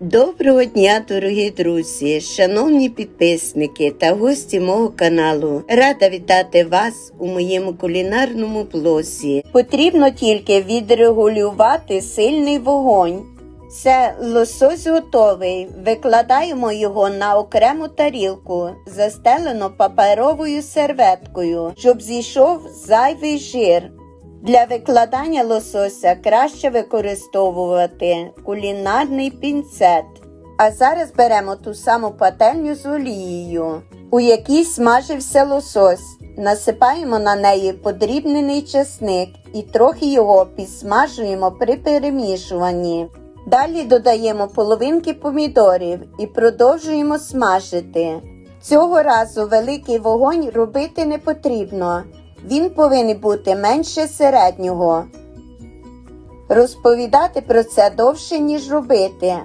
Доброго дня, дорогі друзі, шановні підписники та гості мого каналу. Рада вітати вас у моєму кулінарному блозі. Потрібно тільки відрегулювати сильний вогонь. Це лосось готовий. Викладаємо його на окрему тарілку, застелену паперовою серветкою, щоб зійшов зайвий жир. Для викладання лосося краще використовувати кулінарний пінцет. А зараз беремо ту саму пательню з олією, у якій смажився лосось. Насипаємо на неї подрібнений чесник і трохи його підсмажуємо при перемішуванні. Далі додаємо половинки помідорів і продовжуємо смажити. Цього разу великий вогонь робити не потрібно. Він повинен бути менше середнього. Розповідати про це довше, ніж робити,